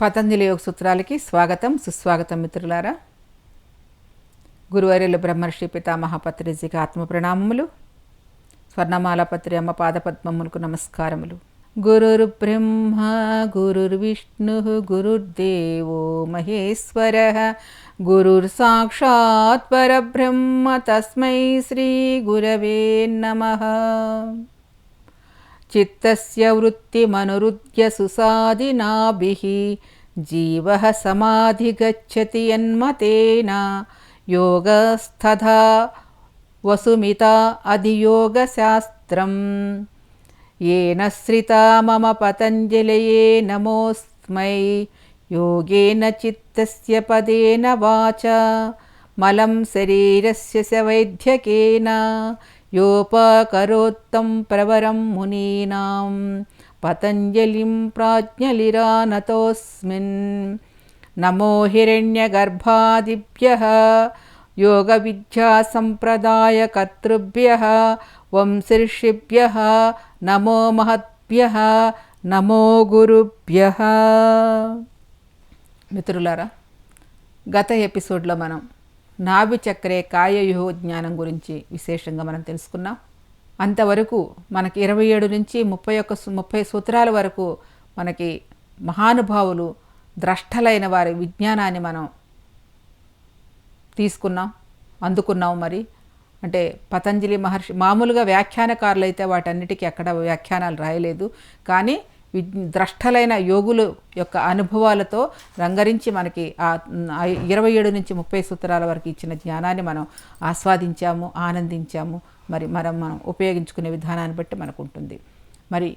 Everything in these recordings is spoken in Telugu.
పతంజలి యోగ సూత్రాలకి స్వాగతం సుస్వాగతం మిత్రులారా. గురువర్యులు బ్రహ్మర్షి పితామహ పత్రిజీకి ఆత్మ ప్రణామములు. స్వర్ణమాల పత్రి అమ్మ పాదపద్మములకు నమస్కారములు. గురుర్ బ్రహ్మ గురుర్విష్ణు గురుర్దేవో మహేశ్వర. గురుర్ సాక్షాత్ పరబ్రహ్మ తస్మై శ్రీ గురవే నమః. చిత్తస్య వృత్తిమనురుద్య సుసాదినాభిः జీవః సమాధిగచ్చతి యన్మతేన యోగస్తథా వసుమిత అధియోగశాస్త్రం ఏన శ్రితా మమ పతంజలయే నమోస్మై యోగేన చిత్తస్య పదేన వాచ మలం శరీరస్య వైద్యకేన योपकरोत्तं प्रवरं मुनीनां पतञ्जलिं प्राज्ञलिरानतोऽस्मिन् नमो हिरण्यगर्भादिभ्यः योगविद्यासम्प्रदायकर्तृभ्यः వంశర్షిభ్య నమో మహద్భ్య నమో గురుభ్య మిత్రులారా గత ఎపిసోడ్లో మనం నాభిచక్రే కాయయుహ జ్ఞానం గురించి విశేషంగా మనం తెలుసుకున్నాం. అంతవరకు మనకి ఇరవై ఏడు నుంచి ముప్పై ఒక్క ముప్పై సూత్రాల వరకు మనకి మహానుభావులు ద్రష్టలైన వారి విజ్ఞానాన్ని మనం తీసుకున్నాం అందుకున్నాం మరి. అంటే పతంజలి మహర్షి మామూలుగా వ్యాఖ్యానకారులు అయితే వాటన్నిటికీ ఎక్కడ వ్యాఖ్యానాలు రాయలేదు. కానీ ద్రష్టలైన యోగులు యొక్క అనుభవాలతో రంగరించి మనకి ఆ ఇరవై ఏడు నుంచి ముప్పై సూత్రాల వరకు ఇచ్చిన జ్ఞానాన్ని మనం ఆస్వాదించాము ఆనందించాము. మరి మనం మనం ఉపయోగించుకునే విధానాన్ని బట్టి మనకు ఉంటుంది. మరి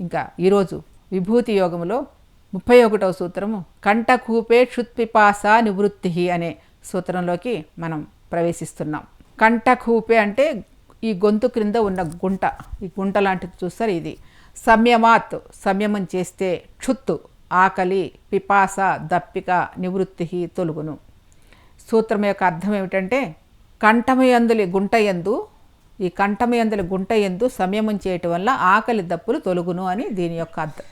ఇంకా ఈరోజు విభూతి యోగంలో ముప్పై ఒకటవ సూత్రము కంఠకూపే క్షుత్పిపాస నివృత్తి అనే సూత్రంలోకి మనం ప్రవేశిస్తున్నాం. కంఠకూపే అంటే ఈ గొంతు క్రింద ఉన్న గుంట ఈ గుంట లాంటిది చూస్తారు ఇది. సంయమాత్ సంయమం చేస్తే క్షుత్తు ఆకలి పిపాస దప్పిక నివృత్తి తొలుగును. సూత్రం యొక్క అర్థం ఏమిటంటే కంఠమయందులి గుంట యందు ఈ కంఠమయందులి గుంటయందు సంయమం చేయటం వల్ల ఆకలి దప్పులు తొలుగును అని దీని యొక్క అర్థం.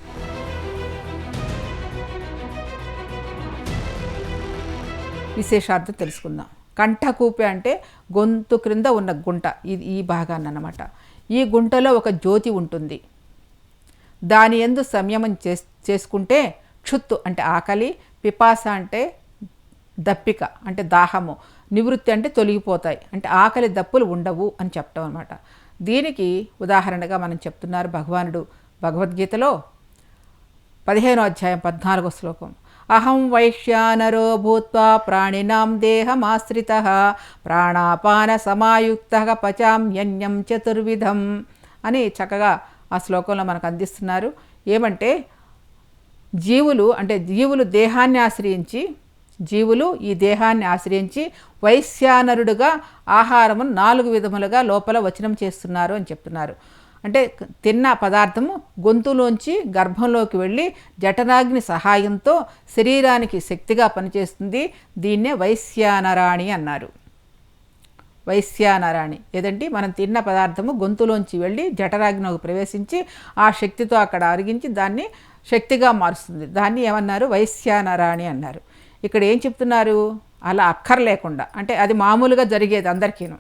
విశేషార్థం తెలుసుకుందాం. కంఠకూపే అంటే గొంతు క్రింద ఉన్న గుంట ఇది ఈ భాగాన్ని అన్నమాట ఈ గుంటలో ఒక జ్యోతి ఉంటుంది. దాని ఎందు సంయమం చేస్ చేసుకుంటే క్షుత్తు అంటే ఆకలి పిపాస అంటే దప్పిక అంటే దాహము నివృత్తి అంటే తొలగిపోతాయి. అంటే ఆకలి దప్పులు ఉండవు అని చెప్పడం అనమాట దీనికి ఉదాహరణగా మనం చెప్తున్నారు భగవానుడు భగవద్గీతలో పదిహేనో అధ్యాయం పద్నాలుగో శ్లోకం. అహం వైశ్యానరో భూత్వా ప్రాణినాం దేహమాశ్రిత ప్రాణాపాన సమాయుక్త పచామ్యన్యం చతుర్విధం అని చక్కగా ఆ శ్లోకంలో మనకు అందిస్తున్నారు. ఏమంటే జీవులు అంటే జీవులు దేహాన్ని ఆశ్రయించి జీవులు ఈ దేహాన్ని ఆశ్రయించి వైశ్యానరుడుగా ఆహారము నాలుగు విధములుగా లోపల వచనం చేస్తున్నారు అని చెప్తున్నారు. అంటే తిన్న పదార్థము గొంతులోంచి గర్భంలోకి వెళ్ళి జఠరాగ్ని సహాయంతో శరీరానికి శక్తిగా పనిచేస్తుంది. దీన్నే వైశ్యానరాణి అన్నారు. వైశ్యానరాణి ఏదంటే మనం తిన్న పదార్థము గొంతులోంచి వెళ్ళి జఠరాగ్నకు ప్రవేశించి ఆ శక్తితో అక్కడ అరిగించి దాన్ని శక్తిగా మారుస్తుంది. దాన్ని ఏమన్నారు? వైశ్యానరాణి అన్నారు. ఇక్కడ ఏం చెప్తున్నారు? అలా అక్కర్లేకుండా. అంటే అది మామూలుగా జరిగేది అందరికీను.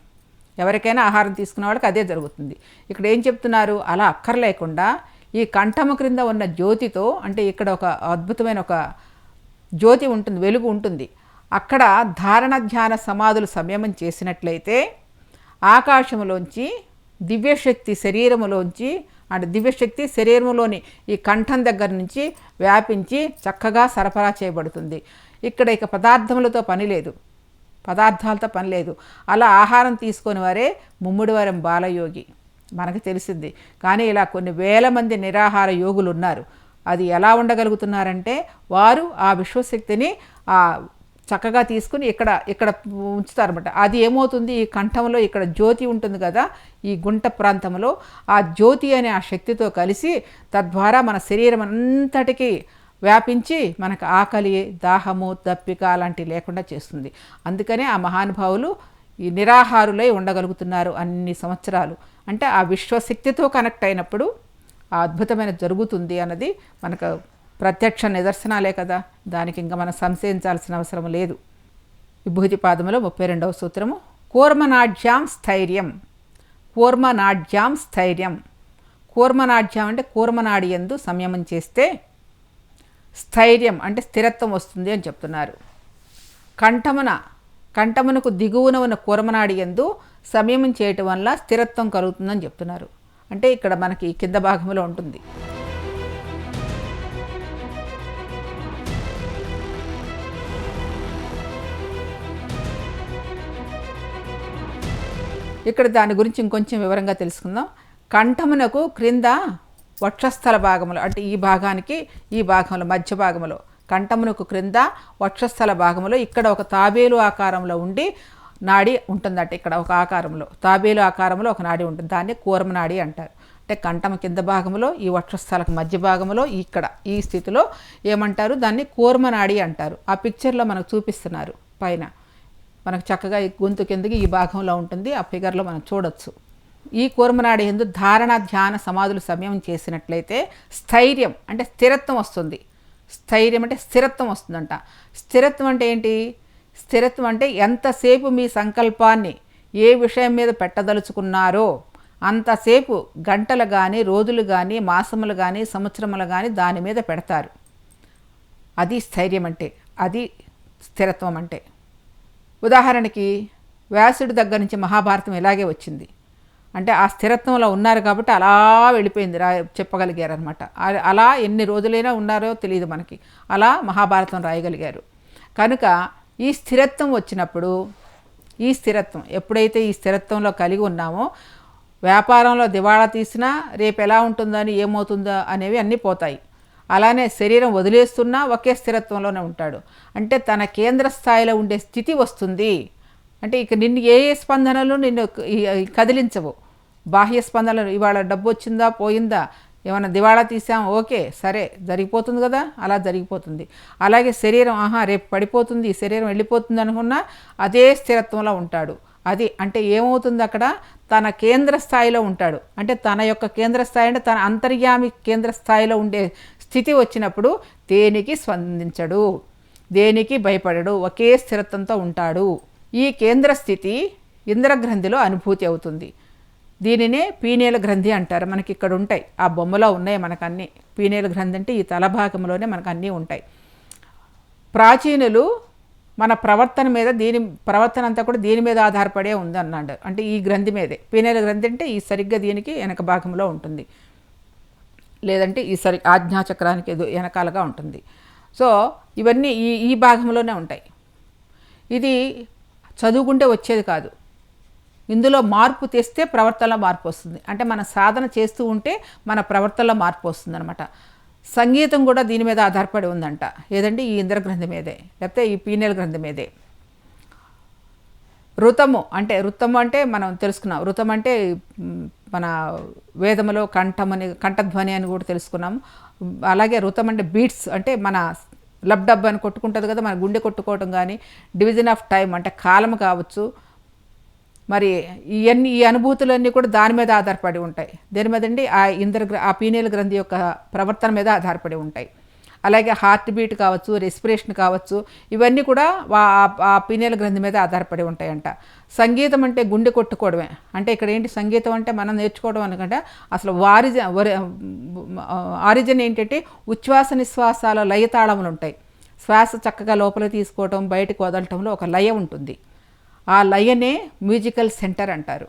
ఎవరికైనా ఆహారం తీసుకున్న వాళ్ళకి అదే జరుగుతుంది. ఇక్కడ ఏం చెప్తున్నారు? అలా అక్కర్లేకుండా ఈ కంఠము క్రింద ఉన్న జ్యోతితో అంటే ఇక్కడ ఒక అద్భుతమైన ఒక జ్యోతి ఉంటుంది వెలుగు ఉంటుంది. అక్కడ ధారణ ధ్యాన సమాధులు సంయమం చేసినట్లయితే ఆకాశంలోంచి దివ్యశక్తి శరీరములోంచి అంటే దివ్యశక్తి శరీరంలోని ఈ కంఠం దగ్గర నుంచి వ్యాపించి చక్కగా సరఫరా చేయబడుతుంది. ఇక్కడ ఇక పదార్థములతో పని లేదు. పదార్థాలతో పని లేదు. అలా ఆహారం తీసుకొని వారే ముమ్ముడివరం బాలయోగి. మనకు తెలిసింది. కానీ ఇలా కొన్ని వేల మంది నిరాహార యోగులు ఉన్నారు. అది ఎలా ఉండగలుగుతున్నారంటే వారు ఆ విశ్వశక్తిని ఆ చక్కగా తీసుకుని ఇక్కడ ఇక్కడ ఉంచుతారన్నమాట. అది ఏమవుతుంది? ఈ కంఠంలో ఇక్కడ జ్యోతి ఉంటుంది కదా ఈ గుంట ప్రాంతంలో. ఆ జ్యోతి అనే ఆ శక్తితో కలిసి తద్వారా మన శరీరం అంతటికీ వ్యాపించి మనకు ఆకలి దాహము దప్పిక అలాంటివి లేకుండా చేస్తుంది. అందుకనే ఆ మహానుభావులు ఈ నిరాహారులై ఉండగలుగుతున్నారు అన్ని సంవత్సరాలు. అంటే ఆ విశ్వశక్తితో కనెక్ట్ అయినప్పుడు ఆ అద్భుతమైన జరుగుతుంది అన్నది మనకు ప్రత్యక్ష నిదర్శనాలే కదా. దానికి ఇంకా మనం సంశయించాల్సిన అవసరం లేదు. విభూతి పాదములో ముప్పై రెండవ సూత్రము. కూర్మనాఢ్యాం స్థైర్యం. కూర్మనాఢ్యాం స్థైర్యం. కూర్మనాఢ్యం అంటే కూర్మనాడి ఎందు సంయమం చేస్తే స్థైర్యం అంటే స్థిరత్వం వస్తుంది అని చెప్తున్నారు. కంఠమున కంఠమునకు దిగువన ఉన్న కూర్మనాడి ఎందు సంయమం చేయటం వల్ల స్థిరత్వం కలుగుతుందని చెప్తున్నారు. అంటే ఇక్కడ మనకి కింద భాగంలో ఉంటుంది. ఇక్కడ దాని గురించి ఇంకొంచెం వివరంగా తెలుసుకుందాం. కంఠమునకు క్రింద వక్షస్థల భాగంలో అంటే ఈ భాగానికి ఈ భాగంలో మధ్య భాగంలో కంఠమునకు క్రింద వక్షస్థల భాగంలో ఇక్కడ ఒక తాబేలు ఆకారంలో ఉండి నాడి ఉంటుందట ఇక్కడ ఒక ఆకారంలో. తాబేలు ఆకారంలో ఒక నాడి ఉంటుంది దాన్ని కూరమ నాడి అంటారు. అంటే కంఠం కింద భాగంలో ఈ వక్షస్థలకు మధ్య భాగంలో ఇక్కడ ఈ స్థితిలో ఏమంటారు? దాన్ని కూర్మనాడి అంటారు. ఆ పిక్చర్లో మనకు చూపిస్తున్నారు పైన. మనకు చక్కగా ఈ గొంతు కిందకి ఈ భాగంలో ఉంటుంది. ఆ ఫిగర్లో మనం చూడొచ్చు. ఈ కూర్మనాడు ఎందు ధారణ ధ్యాన సమాధులు సమయం చేసినట్లయితే స్థైర్యం అంటే స్థిరత్వం వస్తుంది. స్థైర్యం అంటే స్థిరత్వం వస్తుందంట. స్థిరత్వం అంటే ఏంటి? స్థిరత్వం అంటే ఎంతసేపు మీ సంకల్పాన్ని ఏ విషయం మీద పెట్టదలుచుకున్నారో అంతసేపు గంటలు కానీ రోజులు కానీ మాసములు కానీ సంవత్సరములు కానీ దాని మీద పెడతారు. అది స్థైర్యం అంటే అది స్థిరత్వం అంటే. ఉదాహరణకి వ్యాసుడి దగ్గర నుంచి మహాభారతం ఇలాగే వచ్చింది? అంటే ఆ స్థిరత్వంలో ఉన్నారు కాబట్టి అలా వెళ్ళిపోయింది రా చెప్పగలిగారనమాట అలా ఎన్ని రోజులైనా ఉన్నారో తెలియదు మనకి. అలా మహాభారతం రాయగలిగారు. కనుక ఈ స్థిరత్వం వచ్చినప్పుడు ఈ స్థిరత్వం ఎప్పుడైతే ఈ స్థిరత్వంలో కలిగి ఉన్నామో వ్యాపారంలో దివాళా తీసినా రేపు ఎలా ఉంటుందని ఏమవుతుందో అనేవి అన్నీ పోతాయి. అలానే శరీరం వదిలేస్తున్నా ఒకే స్థిరత్వంలోనే ఉంటాడు. అంటే తన కేంద్ర స్థాయిలో ఉండే స్థితి వస్తుంది. అంటే ఇక నిన్ను ఏ ఏ స్పందనలు నిన్ను కదిలించవు. బాహ్య స్పందనలు ఇవాళ డబ్బు వచ్చిందా పోయిందా ఏమైనా దివాళా తీసాం ఓకే సరే జరిగిపోతుంది కదా అలా జరిగిపోతుంది. అలాగే శరీరం ఆహా రేపు పడిపోతుంది శరీరం వెళ్ళిపోతుంది అనుకున్నా అదే స్థిరత్వంలో ఉంటాడు. అది అంటే ఏమవుతుంది అక్కడ? తన కేంద్ర స్థాయిలో ఉంటాడు. అంటే తన యొక్క కేంద్ర స్థాయి అంటే తన అంతర్యామి కేంద్ర స్థాయిలో ఉండే స్థితి వచ్చినప్పుడు దేనికి స్పందించడు? దేనికి భయపడడు? ఒకే స్థిరత్వంతో ఉంటాడు. ఈ కేంద్ర స్థితి ఇంద్రగ్రంథిలో అనుభూతి అవుతుంది. దీనినే పీనేల గ్రంథి అంటారు. మనకి ఇక్కడ ఉంటాయి. ఆ బొమ్మలో ఉన్నాయి మనకన్నీ. పీనేల గ్రంథి అంటే ఈ తలభాగంలోనే మనకు అన్నీ ఉంటాయి. ప్రాచీనులు మన ప్రవర్తన మీద దీని ప్రవర్తన అంతా కూడా దీని మీద ఆధారపడే ఉంది అన్నాడు అంటే ఈ గ్రంథి మీదే. పీనేల గ్రంథి అంటే ఈ సరిగ్గా దీనికి వెనక భాగంలో ఉంటుంది. లేదంటే ఈ సరి ఆజ్ఞాచక్రానికి ఎదు వెనకాలగా ఉంటుంది. సో ఇవన్నీ ఈ ఈ భాగంలోనే ఉంటాయి. ఇది చదువుకుంటే వచ్చేది కాదు. ఇందులో మార్పు తెస్తే ప్రవర్తనలో మార్పు వస్తుంది. అంటే మన సాధన చేస్తూ ఉంటే మన ప్రవర్తనలో మార్పు వస్తుంది అనమాట సంగీతం కూడా దీని మీద ఆధారపడి ఉందంట. ఏదంటే ఈ ఇంద్రగ్రంథి మీదే లేకపోతే ఈ పీనెల గ్రంథి మీదే ఋతము అంటే ఋతము అంటే మనం తెలుసుకున్నాం. వృతం అంటే మన వేదములో కంఠమని కంఠధ్వని అని కూడా తెలుసుకున్నాం. అలాగే రుతం అంటే బీట్స్ అంటే మన లబ్ డబ్ అని కొట్టుకుంటుంది కదా మన గుండె కొట్టుకోవటం కానీ డివిజన్ ఆఫ్ టైం అంటే కాలం కావచ్చు. మరి ఇవన్నీ ఈ అనుభూతులన్నీ కూడా దాని మీద ఆధారపడి ఉంటాయి. దేని మీద అండి ఆ ఇంద్ర ఆ పీనియల్ గ్రంథి యొక్క ప్రవర్తన మీద ఆధారపడి ఉంటాయి. అలాగే హార్ట్ బీట్ కావచ్చు రెస్పిరేషన్ కావచ్చు ఇవన్నీ కూడా ఆ పినేల గ్రంథి మీద ఆధారపడి ఉంటాయంట. సంగీతం అంటే గుండె కొట్టుకోవడమే. అంటే ఇక్కడ ఏంటి సంగీతం అంటే మనం నేర్చుకోవడం అనుకంటే అసలు వారిజన్ ఆరిజన్ ఏంటంటే ఉచ్ఛ్వాస నిశ్వాసాల లయతాళములు ఉంటాయి. శ్వాస చక్కగా లోపల తీసుకోవటం బయటకు వదలటంలో ఒక లయ ఉంటుంది. ఆ లయనే మ్యూజికల్ సెంటర్ అంటారు.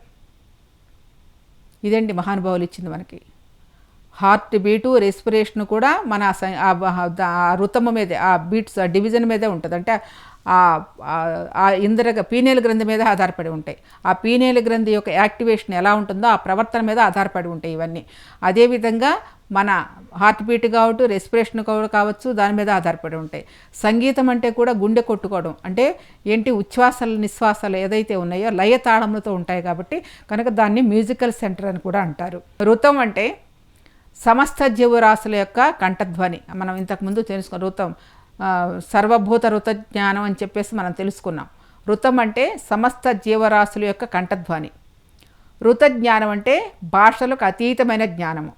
ఇదండి మహానుభావులు ఇచ్చింది మనకి. హార్ట్ బీటు రెస్పిరేషన్ కూడా మన ఆ రుతమ మీదే ఆ బీట్స్ ఆ డివిజన్ మీదే ఉంటుంది. అంటే ఆ ఇంద్ర పీనేల గ్రంథి మీద ఆధారపడి ఉంటాయి. ఆ పీనేల గ్రంథి యొక్క యాక్టివేషన్ ఎలా ఉంటుందో ఆ ప్రవర్తన మీద ఆధారపడి ఉంటాయి ఇవన్నీ. అదేవిధంగా మన హార్ట్ బీట్ కావచ్చు రెస్పిరేషన్ కావచ్చు దాని మీద ఆధారపడి ఉంటాయి. సంగీతం అంటే కూడా గుండె కొట్టుకోవడం. అంటే ఏంటి? ఉచ్ఛ్వాసాలు నిశ్వాసాలు ఏదైతే ఉన్నాయో లయ తాళములతో ఉంటాయి కాబట్టి కనుక దాన్ని మ్యూజికల్ సెంటర్ అని కూడా అంటారు. ఋతం అంటే సమస్త జీవరాశుల యొక్క కంఠధ్వని మనం ఇంతకుముందు తెలుసుకున్న ఋతం సర్వభూత ఋత జ్ఞానం అని చెప్పేసి మనం తెలుసుకున్నాం. ఋతం అంటే సమస్త జీవరాశుల యొక్క కంఠధ్వని. ఋత జ్ఞానం అంటే భాషలకు అతీతమైన జ్ఞానము.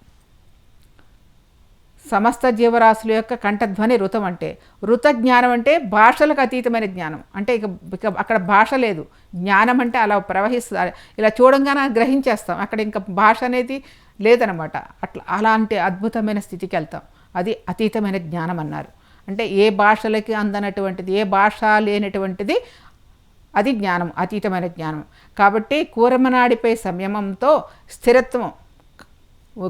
సమస్త జీవరాశుల యొక్క కంఠధ్వని ఋతం అంటే ఋత జ్ఞానం అంటే భాషలకు అతీతమైన జ్ఞానం. అంటే ఇక ఇక అక్కడ భాష లేదు. జ్ఞానం అంటే అలా ప్రవహిస్తుంది ఇలా చూడంగానే గ్రహించేస్తాం. అక్కడ ఇంకా భాష అనేది లేదనమాట. అట్లా అలాంటి అద్భుతమైన స్థితికి వెళ్తాం. అది అతీతమైన జ్ఞానం అన్నారు. అంటే ఏ భాషలకి అందనటువంటిది ఏ భాష లేనటువంటిది అది జ్ఞానం అతీతమైన జ్ఞానం. కాబట్టి కూరమనాడిపై సంయమంతో స్థిరత్వం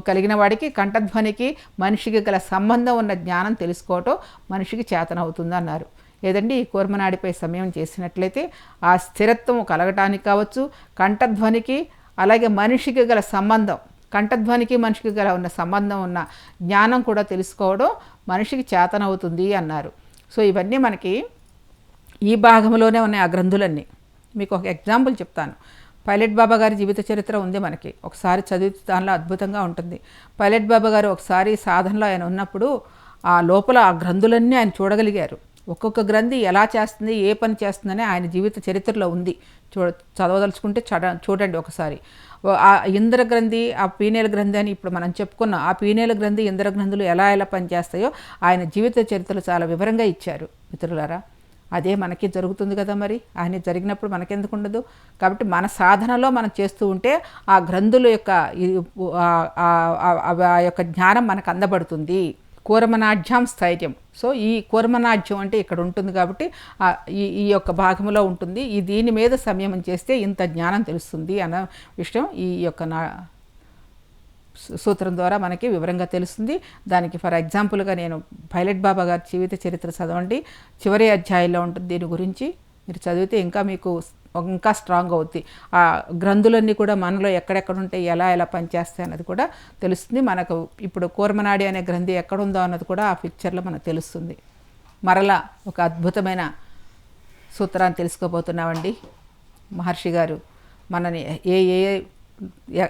కలిగిన వాడికి కంఠధ్వనికి మనిషికి గల సంబంధం ఉన్న జ్ఞానం తెలుసుకోవటం మనిషికి చేతనవుతుందన్నారు ఏదండి? లేదండి ఈ కూర్మనాడిపై సమయం చేసినట్లయితే ఆ స్థిరత్వం కలగటానికి కావచ్చు కంఠధ్వనికి అలాగే మనిషికి గల సంబంధం కంఠధ్వనికి మనిషికి గల ఉన్న సంబంధం ఉన్న జ్ఞానం కూడా తెలుసుకోవడం మనిషికి చేతనవుతుంది అన్నారు. సో ఇవన్నీ మనకి ఈ భాగంలోనే ఉన్నాయి ఆ గ్రంథులన్నీ. మీకు ఒక ఎగ్జాంపుల్ చెప్తాను. పైలట్ బాబా గారి జీవిత చరిత్ర ఉంది మనకి. ఒకసారి చదివితే దానిలో అద్భుతంగా ఉంటుంది. పైలట్ బాబా గారు ఒకసారి సాధనలో ఆయన ఉన్నప్పుడు ఆ లోపల ఆ గ్రంథులన్నీ ఆయన చూడగలిగారు. ఒక్కొక్క గ్రంథి ఎలా చేస్తుంది ఏ పని చేస్తుందని ఆయన జీవిత చరిత్రలో ఉంది. చూడ చదవదలుచుకుంటే చడ చూడండి ఒకసారి. ఆ ఇంద్ర గ్రంథి ఆ పీనేల గ్రంథి అని ఇప్పుడు మనం చెప్పుకున్నాం. ఆ పీనేల గ్రంథి ఇంద్ర గ్రంథులు ఎలా ఎలా పనిచేస్తాయో ఆయన జీవిత చరిత్రలు చాలా వివరంగా ఇచ్చారు. మిత్రులారా అదే మనకి జరుగుతుంది కదా మరి. ఆయన జరిగినప్పుడు మనకెందుకు ఉండదు? కాబట్టి మన సాధనలో మనం చేస్తూ ఉంటే ఆ గ్రంథుల యొక్క ఆ- యొక్క జ్ఞానం మనకు అందబడుతుంది. కూరమనాఢ్యం స్థైర్యం. సో ఈ కూరమనాఢ్యం అంటే ఇక్కడ ఉంటుంది కాబట్టి ఈ ఈ యొక్క భాగంలో ఉంటుంది. ఈ దీని మీద సంయమం చేస్తే ఇంత జ్ఞానం తెలుస్తుంది అన్న విషయం ఈ యొక్క నా సూత్రం ద్వారా మనకి వివరంగా తెలుస్తుంది. దానికి ఫర్ ఎగ్జాంపుల్గా నేను పైలట్ బాబా గారి జీవిత చరిత్ర చదవండి. చివరి అధ్యాయంలో ఉంటుంది దీని గురించి. మీరు చదివితే ఇంకా మీకు ఇంకా స్ట్రాంగ్ అవుద్ది. ఆ గ్రంథులన్నీ కూడా మనలో ఎక్కడెక్కడ ఉంటాయి ఎలా ఎలా పనిచేస్తాయి అన్నది కూడా తెలుస్తుంది. మనకు ఇప్పుడు కూర్మనాడి అనే గ్రంథి ఎక్కడుందో అన్నది కూడా ఆ పిక్చర్లో మనకు తెలుస్తుంది. మరలా ఒక అద్భుతమైన సూత్రాన్ని తెలుసుకోబోతున్నామండి. మహర్షి గారు మనని ఏ ఏ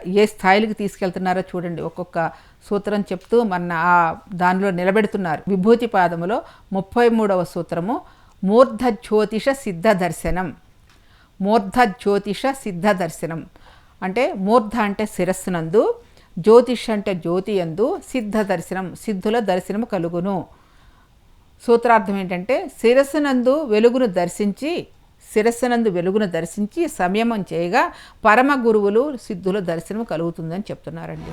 ఏ- స్థాయిలకు తీసుకెళ్తున్నారో చూడండి. ఒక్కొక్క సూత్రం చెప్తూ మన ఆ దానిలో నిలబెడుతున్నారు. విభూతి పాదములో ముప్పై మూడవ సూత్రము మూర్ధ జ్యోతిష సిద్ధ దర్శనం. మూర్ధ జ్యోతిష సిద్ధ దర్శనం. అంటే మూర్ధ అంటే శిరస్సునందు జ్యోతిష్ అంటే జ్యోతి యందు సిద్ధ దర్శనం సిద్ధుల దర్శనము కలుగును. సూత్రార్థం ఏంటంటే శిరస్సునందు వెలుగును దర్శించి శిరస్సునందు వెలుగును దర్శించి సంయమం చేయగా పరమ గురువులు సిద్ధుల దర్శనం కలుగుతుందని చెప్తున్నారండి.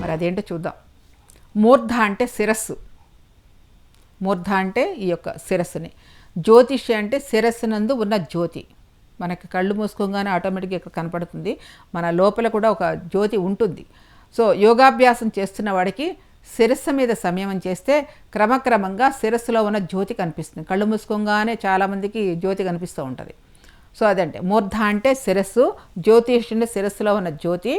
మరి అదేంటో చూద్దాం. మూర్ధ అంటే శిరస్సు. మూర్ధ అంటే ఈ యొక్క శిరస్సుని. జ్యోతిషి అంటే శిరస్సునందు ఉన్న జ్యోతి. మనకి కళ్ళు మూసుకోగానే ఆటోమేటిక్గా ఇక్కడ కనపడుతుంది. మన లోపల కూడా ఒక జ్యోతి ఉంటుంది. సో యోగాభ్యాసం చేస్తున్న వాడికి శిరస్సు మీద సంయమం చేస్తే క్రమక్రమంగా శిరస్సులో ఉన్న జ్యోతి కనిపిస్తుంది. కళ్ళు మూసుకోగానే చాలామందికి జ్యోతి కనిపిస్తూ ఉంటుంది. సో అదంటే మూర్ధ అంటే శిరస్సు జ్యోతిష్ అంటే శిరస్సులో ఉన్న జ్యోతి.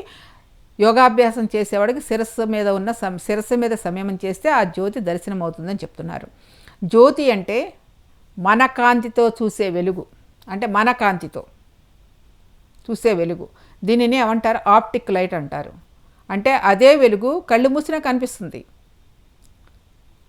యోగాభ్యాసం చేసేవాడికి శిరస్సు మీద ఉన్న సం శిరస్సు మీద సంయమం చేస్తే ఆ జ్యోతి దర్శనం అవుతుందని చెప్తున్నారు. జ్యోతి అంటే మన కాంతితో చూసే వెలుగు. అంటే మన కాంతితో. చూసే వెలుగు. దీనిని ఏమంటారు? ఆప్టిక్ లైట్ అంటారు. అంటే అదే వెలుగు కళ్ళు మూసినా కనిపిస్తుంది.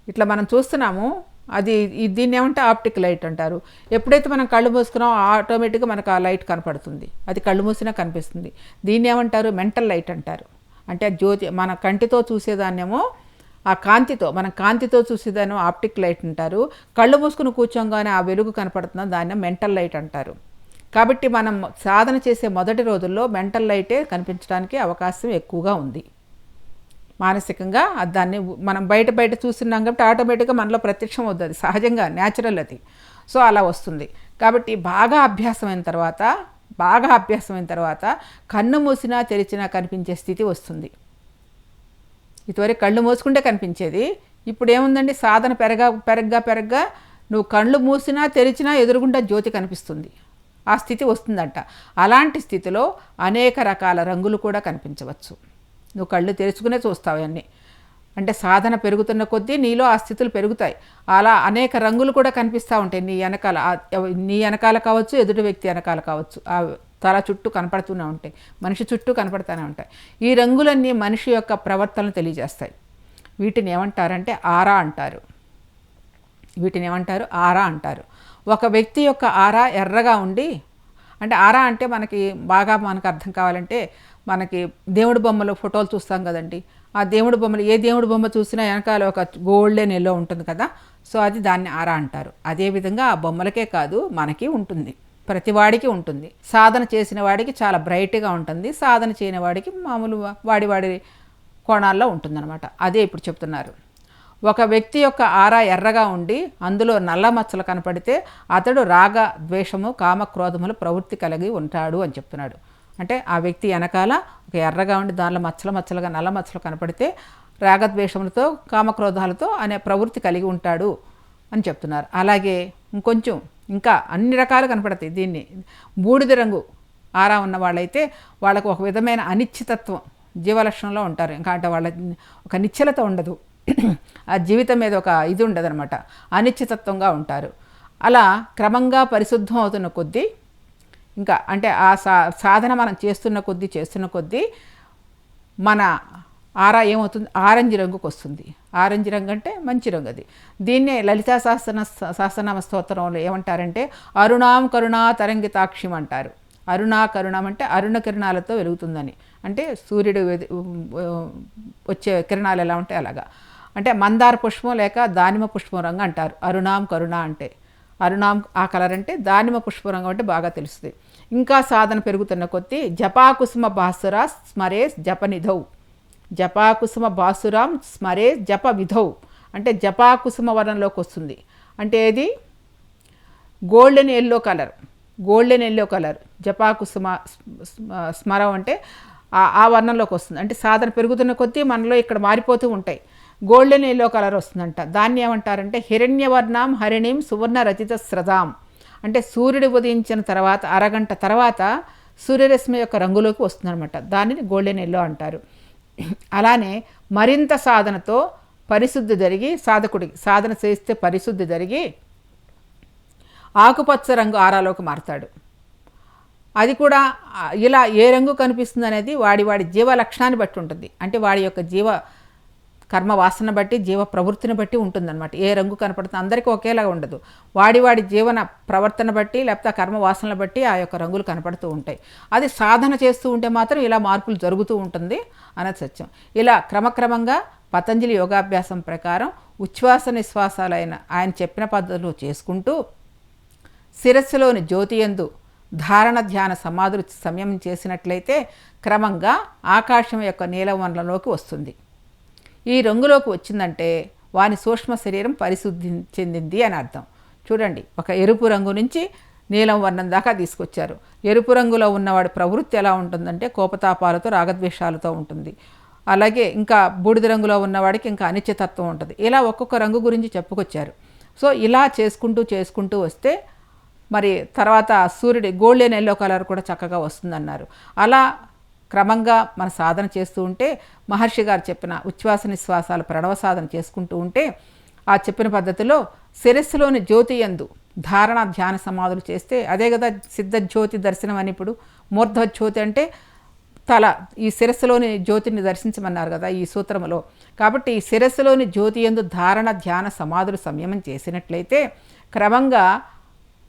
ఇట్లా మనం చూస్తున్నాము అది దీన్ని ఏమంటే ఆప్టిక్ లైట్ అంటారు. ఎప్పుడైతే మనం కళ్ళు మూసుకున్నామో ఆటోమేటిక్గా మనకు ఆ లైట్ కనపడుతుంది. అది కళ్ళు మూసినా కనిపిస్తుంది. దీన్ని ఏమంటారు? మెంటల్ లైట్ అంటారు. అంటే జ్యోతి మన కంటితో చూసేదాన్నేమో ఆ కాంతితో మనం కాంతితో చూసేదాన్ని ఆప్టిక్ లైట్ అంటారు. కళ్ళు మూసుకుని కూర్చోగానే ఆ వెలుగు కనపడుతున్న దాన్ని మెంటల్ లైట్ అంటారు. కాబట్టి మనం సాధన చేసే మొదటి రోజుల్లో మెంటల్ లైటే కనిపించడానికి అవకాశం ఎక్కువగా ఉంది. మానసికంగా దాన్ని మనం బయట బయట చూస్తున్నాం కాబట్టి ఆటోమేటిక్గా మనలో ప్రత్యక్షం అవుతుంది. అది సహజంగా న్యాచురల్ అది. సో అలా వస్తుంది. కాబట్టి బాగా అభ్యాసం అయిన తర్వాత బాగా అభ్యాసం అయిన తర్వాత కన్ను మూసినా తెరిచినా కనిపించే స్థితి వస్తుంది. ఇటువరకు కళ్ళు మూసుకుంటే కనిపించేది. ఇప్పుడు ఏముందండి సాధన పెరగా పెరగ్గా పెరగ్గా నువ్వు కళ్ళు మూసినా తెరిచినా ఎదురుగుండా జ్యోతి కనిపిస్తుంది. ఆ స్థితి వస్తుందంట. అలాంటి స్థితిలో అనేక రకాల రంగులు కూడా కనిపించవచ్చు. నువ్వు కళ్ళు తెరుచుకునే చూస్తావు అన్నీ అంటే సాధన పెరుగుతున్న కొద్దీ నీలో ఆ స్థితులు పెరుగుతాయి. అలా అనేక రంగులు కూడా కనిపిస్తూ ఉంటాయి. నీ వెనకాల నీ వెనకాల కావచ్చు ఎదుటి వ్యక్తి వెనకాల కావచ్చు. ఆ తల చుట్టూ కనపడుతూనే ఉంటాయి. మనిషి చుట్టూ కనపడుతూనే ఉంటాయి. ఈ రంగులన్నీ మనిషి యొక్క ప్రవర్తనలు తెలియజేస్తాయి. వీటిని ఏమంటారంటే ఆరా అంటారు. వీటిని ఏమంటారు? ఆరా అంటారు. ఒక వ్యక్తి యొక్క ఆరా ఎర్రగా ఉండి అంటే ఆరా అంటే మనకి బాగా మనకు అర్థం కావాలంటే మనకి దేవుడి బొమ్మలు ఫోటోలు చూస్తాం కదండి. ఆ దేవుడి బొమ్మలు ఏ దేవుడి బొమ్మ చూసినా వెనకాల ఒక గోల్డెన్ ఎల్లో ఉంటుంది కదా. సో అది దాన్ని ఆరా అంటారు. అదేవిధంగా ఆ బొమ్మలకే కాదు మనకి ఉంటుంది. ప్రతివాడికి ఉంటుంది. సాధన చేసిన వాడికి చాలా బ్రైట్గా ఉంటుంది. సాధన చేయని వాడికి మామూలు వాడి వాడి కోణాల్లో ఉంటుందన్నమాట. అదే ఇప్పుడు చెప్తున్నారు. ఒక వ్యక్తి యొక్క ఆరా ఎర్రగా ఉండి అందులో నల్ల మచ్చలు కనపడితే అతడు రాగ ద్వేషము కామ క్రోధములు ప్రవృత్తి కలిగి ఉంటాడు అని చెప్తున్నాడు. అంటే ఆ వ్యక్తి వెనకాల ఒక ఎర్రగా ఉండి దానిలో మచ్చలు మచ్చలుగా నల్ల మచ్చలు కనపడితే రాగద్వేషములతో కామక్రోధాలతో అనే ప్రవృత్తి కలిగి ఉంటాడు అని చెప్తున్నారు. అలాగే ఇంకొంచెం ఇంకా అన్ని రకాలు కనపడతాయి దీన్ని. బూడిద రంగు ఆరా ఉన్న వాళ్ళైతే వాళ్ళకు ఒక విధమైన అనిశ్చితత్వం జీవలక్షణంలో ఉంటారు. ఇంకా అంటే వాళ్ళ ఒక నిశ్చలత ఉండదు. ఆ జీవితం మీద ఒక ఇది ఉండదనమాట అనిశ్చితత్వంగా ఉంటారు. అలా క్రమంగా పరిశుద్ధం అవుతున్న కొద్దీ ఇంకా అంటే ఆ సా సాధన మనం చేస్తున్న కొద్దీ చేస్తున్న కొద్దీ మన ఆరా ఏమవుతుంది? ఆరెంజ్ రంగుకు వస్తుంది. ఆరెంజ్ రంగు అంటే మంచి రంగు అది. దీన్నే లలితా శాస్త్ర శాస్త్రనామ స్తోత్రంలో ఏమంటారంటే అరుణాం కరుణా తరంగితాక్షిం అంటారు. అరుణా కరుణం అంటే అరుణ కిరణాలతో వెలుగుతుందని. అంటే సూర్యుడు వచ్చే కిరణాలు ఎలా ఉంటాయి అలాగా? అంటే మందార పుష్పం లేక దానిమ పుష్పం రంగు అంటారు. అరుణాం కరుణ అంటే. అరుణాం ఆ కలర్ అంటే దానిమ పుష్ప రంగం అంటే బాగా తెలుస్తుంది. ఇంకా సాధన పెరుగుతున్న కొద్దీ జపాకుసుమ భాసుర స్మరే జపనిధౌ. జపాకుసుమ బాసురాం స్మరే జప విధౌ అంటే జపాకుసుమ వర్ణంలోకి వస్తుంది అంటే ఏది? Golden yellow colour. Golden yellow colour. జపాకుసుమ స్మరం అంటే ఆ- వర్ణంలోకి వస్తుంది అంటే సాధన పెరుగుతున్న కొద్దీ మనలో ఇక్కడ మారిపోతూ ఉంటాయి. గోల్డెన్ ఎల్లో కలర్ వస్తుందంట. దాన్ని ఏమంటారంటే హిరణ్యవర్ణం హరిణిం సువర్ణ రచిత స్రదాం అంటే సూర్యుడు ఉదయించిన తర్వాత అరగంట తర్వాత సూర్యరశ్మి యొక్క రంగులోకి వస్తుందన్నమాట. దానిని గోల్డెన్ ఎల్లో అంటారు. అలానే మరింత సాధనతో పరిశుద్ధి జరిగి సాధకుడికి సాధన చేస్తే పరిశుద్ధి జరిగి ఆకుపచ్చ రంగు ఆరాలోకి మారతాడు. అది కూడా ఇలా ఏ రంగు కనిపిస్తుంది అనేది వాడి వాడి జీవ లక్షణాన్ని బట్టి ఉంటుంది. అంటే వాడి యొక్క జీవ కర్మ వాసన బట్టి జీవ ప్రవృత్తిని బట్టి ఉంటుందన్నమాట. ఏ రంగు కనపడుతుంది అందరికీ ఒకేలాగా ఉండదు. వాడి వాడి జీవన ప్రవర్తన బట్టి లేకపోతే ఆ కర్మ వాసనలు బట్టి ఆ యొక్క రంగులు కనపడుతూ ఉంటాయి. అది సాధన చేస్తూ ఉంటే మాత్రం ఇలా మార్పులు జరుగుతూ ఉంటుంది అనేది సత్యం. ఇలా క్రమక్రమంగా పతంజలి యోగాభ్యాసం ప్రకారం ఉచ్ఛ్వాస నిశ్వాసాలైన ఆయన చెప్పిన పద్ధతులు చేసుకుంటూ శిరస్సులోని జ్యోతియందు ధారణ ధ్యాన సమాధులు సంయమం చేసినట్లయితే క్రమంగా ఆకాశం యొక్క నీలవనలోకి వస్తుంది. ఈ రంగులోకి వచ్చిందంటే వాని సూక్ష్మ శరీరం పరిశుద్ధి చెందింది అని అర్థం. చూడండి ఒక ఎరుపు రంగు నుంచి నీలం వర్ణం దాకా తీసుకొచ్చారు. ఎరుపు రంగులో ఉన్నవాడి ప్రవృత్తి ఎలా ఉంటుందంటే కోపతాపాలతో రాగద్వేషాలతో ఉంటుంది. అలాగే ఇంకా బూడిద రంగులో ఉన్నవాడికి ఇంకా అనిశ్చితత్వం ఉంటుంది. ఇలా ఒక్కొక్క రంగు గురించి చెప్పుకొచ్చారు. సో ఇలా చేసుకుంటూ చేసుకుంటూ వస్తే మరి తర్వాత సూర్యుడి గోల్డెన్ ఎల్లో కలర్ కూడా చక్కగా వస్తుందన్నారు. అలా క్రమంగా మన సాధన చేస్తూ ఉంటే మహర్షి గారు చెప్పిన ఉచ్ఛ్వాస నిశ్వాసాలు ప్రణవ సాధన చేసుకుంటూ ఉంటే ఆ చెప్పిన పద్ధతిలో శిరస్సులోని జ్యోతి యందు ధారణ ధ్యాన సమాధులు చేస్తే అదే కదా సిద్ధ జ్యోతి దర్శనం అని ఇప్పుడు మూర్ధ జ్యోతి అంటే తల ఈ శిరస్సులోని జ్యోతిని దర్శించమన్నారు కదా ఈ సూత్రములో. కాబట్టి ఈ శిరస్సులోని జ్యోతి ఎందు ధారణ ధ్యాన సమాధులు సంయమం చేసినట్లయితే క్రమంగా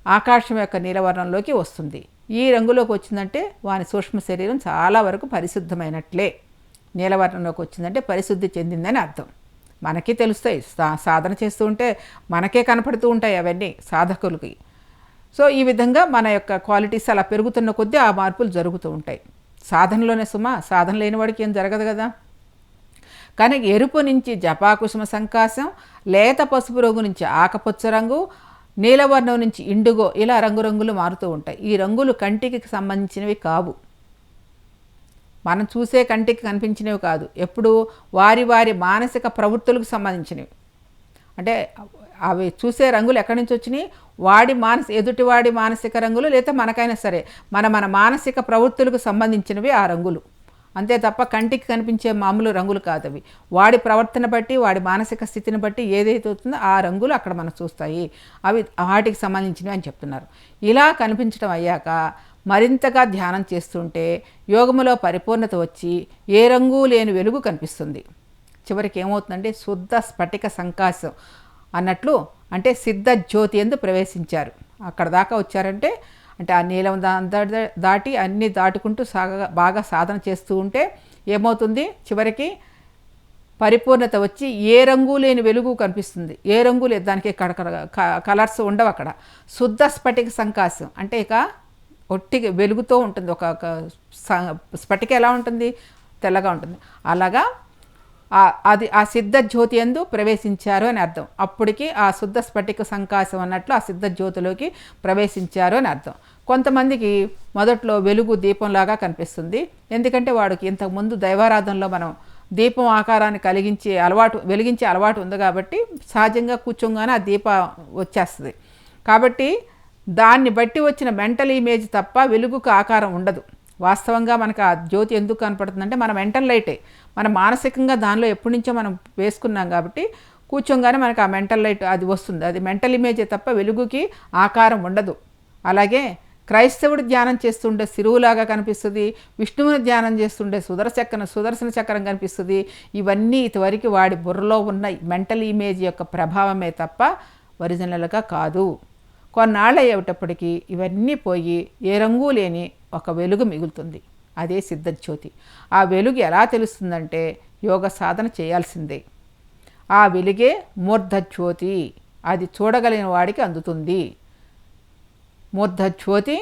ఆకాశం యొక్క నీలవర్ణంలోకి వస్తుంది. ఈ రంగులోకి వచ్చిందంటే వాని సూక్ష్మ శరీరం చాలా వరకు పరిశుద్ధమైనట్లే. నీలవర్ణంలోకి వచ్చిందంటే పరిశుద్ధి చెందిందని అర్థం. మనకి తెలుస్తాయి. సా- సాధన చేస్తూ ఉంటే మనకే కనపడుతూ ఉంటాయి అవన్నీ సాధకులకి. సో ఈ విధంగా మన యొక్క క్వాలిటీస్ అలా పెరుగుతున్న కొద్దీ ఆ మార్పులు జరుగుతూ ఉంటాయి. సాధనలోనే సుమా సాధన లేని వాడికి ఏం జరగదు కదా. కానీ ఎరుపు నుంచి జపాకుసుమ సంకాశం లేత పసుపు రంగు నుంచి ఆకపచ్చ రంగు నీలవర్ణం నుంచి ఇండుగో ఇలా రంగురంగులు మారుతూ ఉంటాయి. ఈ రంగులు కంటికి సంబంధించినవి కావు. మనం చూసే కంటికి కనిపించినవి కాదు. ఎప్పుడు వారి వారి మానసిక ప్రవృత్తులకు సంబంధించినవి. అంటే అవి చూసే రంగులు ఎక్కడి నుంచి వచ్చినాయి? వాడి మానస ఎదుటివాడి మానసిక రంగులు లేదా మనకైనా సరే మన మన మానసిక ప్రవృత్తులకు సంబంధించినవి ఆ రంగులు. అంతే తప్ప కంటికి కనిపించే మామూలు రంగులు కాదు అవి వాడి ప్రవర్తన బట్టి వాడి మానసిక స్థితిని బట్టి ఏదైతే అవుతుందో ఆ రంగులు అక్కడ మనం చూస్తాయి. అవి వాటికి సంబంధించినవి అని చెప్తున్నారు. ఇలా కనిపించడం అయ్యాక మరింతగా ధ్యానం చేస్తుంటే యోగములో పరిపూర్ణత వచ్చి ఏ రంగు లేని వెలుగు కనిపిస్తుంది. చివరికి ఏమవుతుందంటే శుద్ధ స్ఫటిక సంకాశం అన్నట్లు అంటే సిద్ధ జ్యోతి ఎందు ప్రవేశించారు. అక్కడ దాకా వచ్చారంటే అంటే ఆ నీలం దా- దా- దాటి అన్నీ దాటుకుంటూ సాగ బాగా సాధన చేస్తూ ఉంటే ఏమవుతుంది? చివరికి పరిపూర్ణత వచ్చి ఏ రంగు లేని వెలుగు కనిపిస్తుంది. ఏ రంగు లేదు దానికి కడ కలర్స్ ఉండవు అక్కడ. శుద్ధ స్ఫటిక సంకాశం. అంటే ఇక ఒట్టి వెలుగుతో ఉంటుంది. ఒక స్ఫటిక ఎలా ఉంటుంది? తెల్లగా ఉంటుంది. అలాగా అది ఆ సిద్ధ జ్యోతి ఎందు ప్రవేశించారు అని అర్థం. అప్పటికి ఆ శుద్ధ స్ఫటిక సంకాశం అన్నట్లు ఆ సిద్ధ జ్యోతిలోకి ప్రవేశించారు అని అర్థం. కొంతమందికి మొదట్లో వెలుగు దీపంలాగా కనిపిస్తుంది. ఎందుకంటే వాడికి ఇంతకుముందు దైవారాధనలో మనం దీపం ఆకారాన్ని కలిగించే అలవాటు వెలిగించే అలవాటు ఉంది కాబట్టి సహజంగా కూర్చోగానే ఆ దీపం వచ్చేస్తుంది. కాబట్టి దాన్ని బట్టి వచ్చిన మెంటల్ ఇమేజ్ తప్ప వెలుగుకు ఆకారం ఉండదు. వాస్తవంగా మనకు ఆ జ్యోతి ఎందుకు కనపడుతుందంటే మన మెంటల్ లైటే. మన మానసికంగా దానిలో ఎప్పటి నుంచో మనం వేసుకున్నాం కాబట్టి కూర్చోగానే మనకు ఆ మెంటల్ లైట్ అది వస్తుంది. అది మెంటల్ ఇమేజే తప్ప వెలుగుకి ఆకారం ఉండదు. అలాగే క్రైస్తవుడు ధ్యానం చేస్తుండే సిరువులాగా కనిపిస్తుంది. విష్ణువుని ధ్యానం చేస్తుండే సుదర్శకన సుదర్శన చక్రం కనిపిస్తుంది. ఇవన్నీ ఇదివరకు వాడి బుర్రలో ఉన్న మెంటల్ ఇమేజ్ యొక్క ప్రభావమే తప్ప ఒరిజినల్గా కాదు. కొన్నాళ్ళు అయ్యేటప్పటికీ ఇవన్నీ పోయి ఏ రంగు లేని ఒక వెలుగు మిగులుతుంది. అదే సిద్ధజ్యోతి. ఆ వెలుగు ఎలా తెలుస్తుందంటే యోగ సాధన చేయాల్సిందే. ఆ వెలుగే మూర్ధజ్యోతి. అది చూడగలిగిన వాడికి అందుతుంది. మూర్ధజ్యోతి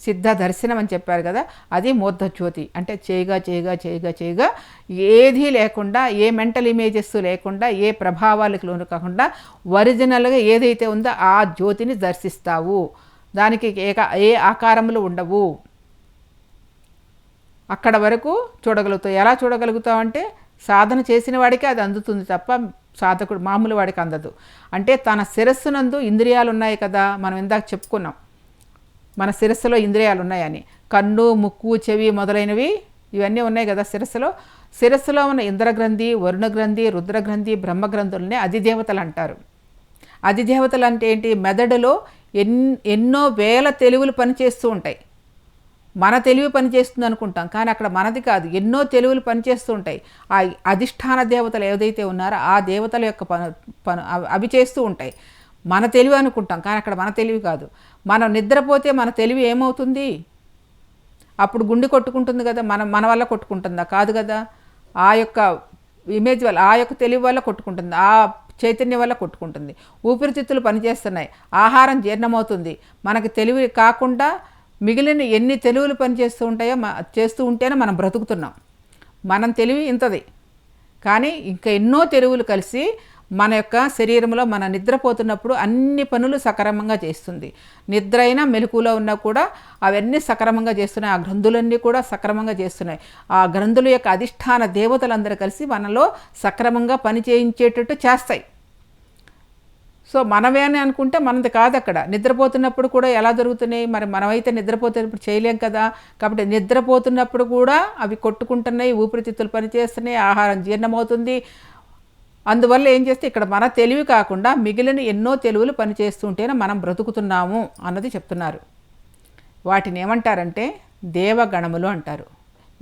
సిద్ధ దర్శనం అని చెప్పారు కదా అది మూర్ధజ్యోతి. అంటే చేయగా చేయగా చేయగా చేయగా ఏదీ లేకుండా ఏ మెంటల్ ఇమేజెస్ లేకుండా ఏ ప్రభావాలకు లోను కాకుండా ఒరిజినల్గా ఏదైతే ఉందో ఆ జ్యోతిని దర్శిస్తావు. దానికి ఏ ఏ ఆకారములు ఉండవు. అక్కడ వరకు చూడగలుగుతావు. ఎలా చూడగలుగుతావు అంటే సాధన చేసిన వాడికి అది అందుతుంది తప్ప సాధకుడు మామూలు వాడికి అందదు. అంటే తన శిరస్సునందు ఇంద్రియాలు ఉన్నాయి కదా మనం ఇందాక చెప్పుకున్నాం. మన శిరస్సులో ఇంద్రియాలు ఉన్నాయని కన్ను ముక్కు చెవి మొదలైనవి ఇవన్నీ ఉన్నాయి కదా శిరస్సులో. శిరస్సులో ఉన్న ఇంద్రగ్రంథి వరుణగ్రంథి రుద్రగ్రంథి బ్రహ్మగ్రంథులనే అధిదేవతలు అంటారు అధిదేవతలు అంటే ఏంటి? మెదడులో ఎన్ ఎన్నో వేల తెలివులు పనిచేస్తూ ఉంటాయి. మన తెలివి పనిచేస్తుంది అనుకుంటాం కానీ అక్కడ మనది కాదు. ఎన్నో తెలివులు పనిచేస్తూ ఉంటాయి ఆ అధిష్టాన దేవతలు ఏదైతే ఉన్నారో ఆ దేవతల యొక్క పను పను అవి- అవి చేస్తూ ఉంటాయి. మన తెలివి అనుకుంటాం కానీ అక్కడ మన తెలివి కాదు. మనం నిద్రపోతే మన తెలివి ఏమవుతుంది? అప్పుడు గుండె కొట్టుకుంటుంది కదా మన మన వల్ల కొట్టుకుంటుందా? కాదు కదా. ఆ యొక్క ఇమేజ్ వల్ల ఆ యొక్క తెలివి వల్ల కొట్టుకుంటుంది ఆ చైతన్యం వల్ల కొట్టుకుంటుంది. ఊపిరితిత్తులు పనిచేస్తున్నాయి. ఆహారం జీర్ణమవుతుంది. మనకి తెలివి కాకుండా మిగిలిన ఎన్ని తెలుగులు పనిచేస్తూ ఉంటాయో మ- చేస్తూ ఉంటేనే మనం బ్రతుకుతున్నాం. మనం తెలివి ఇంతది. కానీ ఇంకా ఎన్నో తెలివులు కలిసి మన యొక్క శరీరంలో మన నిద్రపోతున్నప్పుడు అన్ని పనులు సక్రమంగా చేస్తుంది. నిద్ర అయినా మెలకులో ఉన్నా కూడా అవన్నీ సక్రమంగా చేస్తున్నాయి. ఆ గ్రంథులన్నీ కూడా సక్రమంగా చేస్తున్నాయి. ఆ గ్రంథుల యొక్క అధిష్టాన దేవతలందరూ కలిసి మనలో సక్రమంగా పని చేయించేటట్టు చేస్తాయి. సో మనమే అని అనుకుంటే మనది కాదు అక్కడ. నిద్రపోతున్నప్పుడు కూడా ఎలా జరుగుతున్నాయి? మరి మనమైతే నిద్రపోతున్నప్పుడు చేయలేం కదా? కాబట్టి నిద్రపోతున్నప్పుడు కూడా అవి కొట్టుకుంటున్నాయి ఊపిరితిత్తులు పనిచేస్తున్నాయి ఆహారం జీర్ణమవుతుంది. అందువల్ల ఏం చేస్తే ఇక్కడ మన తెలివి కాకుండా మిగిలిన ఎన్నో తెలుగులు పనిచేస్తుంటేనే మనం బ్రతుకుతున్నాము అన్నది చెప్తున్నారు. వాటిని ఏమంటారంటే దేవగణములు అంటారు.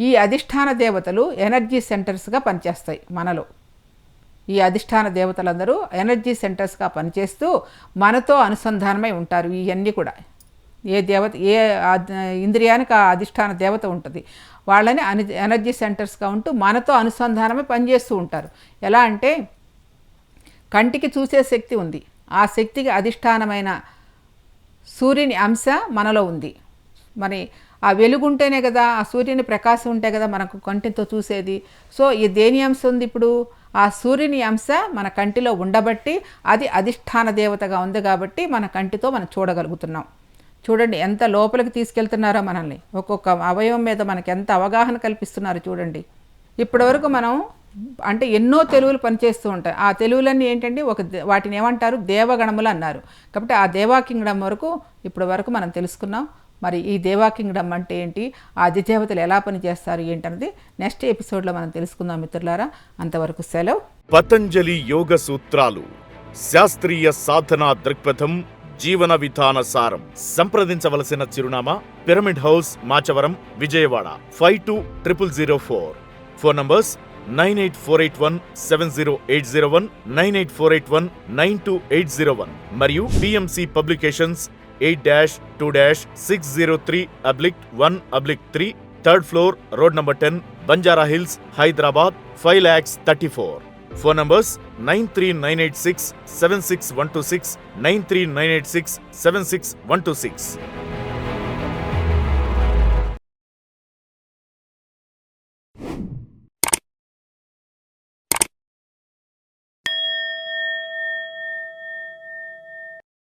ఈ అధిష్టాన దేవతలు ఎనర్జీ సెంటర్స్గా పనిచేస్తాయి మనలో. ఈ అధిష్టాన దేవతలందరూ ఎనర్జీ సెంటర్స్గా పనిచేస్తూ మనతో అనుసంధానమై ఉంటారు ఇవన్నీ కూడా. ఏ దేవత ఏ ఇంద్రియానికి ఆ అధిష్టాన దేవత ఉంటుంది. వాళ్ళని అని ఎనర్జీ సెంటర్స్గా ఉంటూ మనతో అనుసంధానమై పనిచేస్తూ ఉంటారు. ఎలా అంటే కంటికి చూసే శక్తి ఉంది. ఆ శక్తికి అధిష్టానమైన సూర్యుని అంశ మనలో ఉంది. మరి ఆ వెలుగుంటేనే కదా ఆ సూర్యుని ప్రకాశం ఉంటే కదా మనకు కంటితో చూసేది. సో ఈ దేని అంశం ఉంది ఇప్పుడు? ఆ సూర్యుని అంశ మన కంటిలో ఉండబట్టి అది అధిష్టాన దేవతగా ఉంది కాబట్టి మన కంటితో మనం చూడగలుగుతున్నాం. చూడండి ఎంత లోపలికి తీసుకెళ్తున్నారో మనల్ని. ఒక్కొక్క అవయవం మీద మనకి ఎంత అవగాహన కల్పిస్తున్నారో చూడండి. ఇప్పటివరకు మనం అంటే ఎన్నో తెలుగులు పనిచేస్తూ ఉంటాయి. ఆ తెలుగులన్నీ ఏంటంటే ఒక దే- వాటిని ఏమంటారు? దేవగణములు అన్నారు. కాబట్టి ఆ దేవా వరకు ఇప్పటి వరకు మనం తెలుసుకున్నాం. మరి ఈ దేవా కింగ్డమ్ అంటే ఏంటి? ఆ అధిదేవతలు ఎలా పనిచేస్తారు ఏంటన్నది నెక్స్ట్ ఎపిసోడ్లో మనం తెలుసుకుందాం మిత్రులారా. అంతవరకు సెలవు. పతంజలి యోగ సూత్రాలు శాస్త్రీయ సాధనా దృక్పథం జీవన విధాన సారం. సంప్రదించవలసిన చిరునామా pyramid house Machavaram Vijayawada. Five two triple zero four. Phone numbers nine eight four eight one seven zero eight zero one nine eight four eight one nine two eight zero one. మరియు PMC publications eight dash two dash six zero three oblique one oblique three third floor road number ten Banjara Hills Hyderabad five lakhs thirty four phone numbers nine three nine eight six seven six one two six nine three nine eight six seven six one two six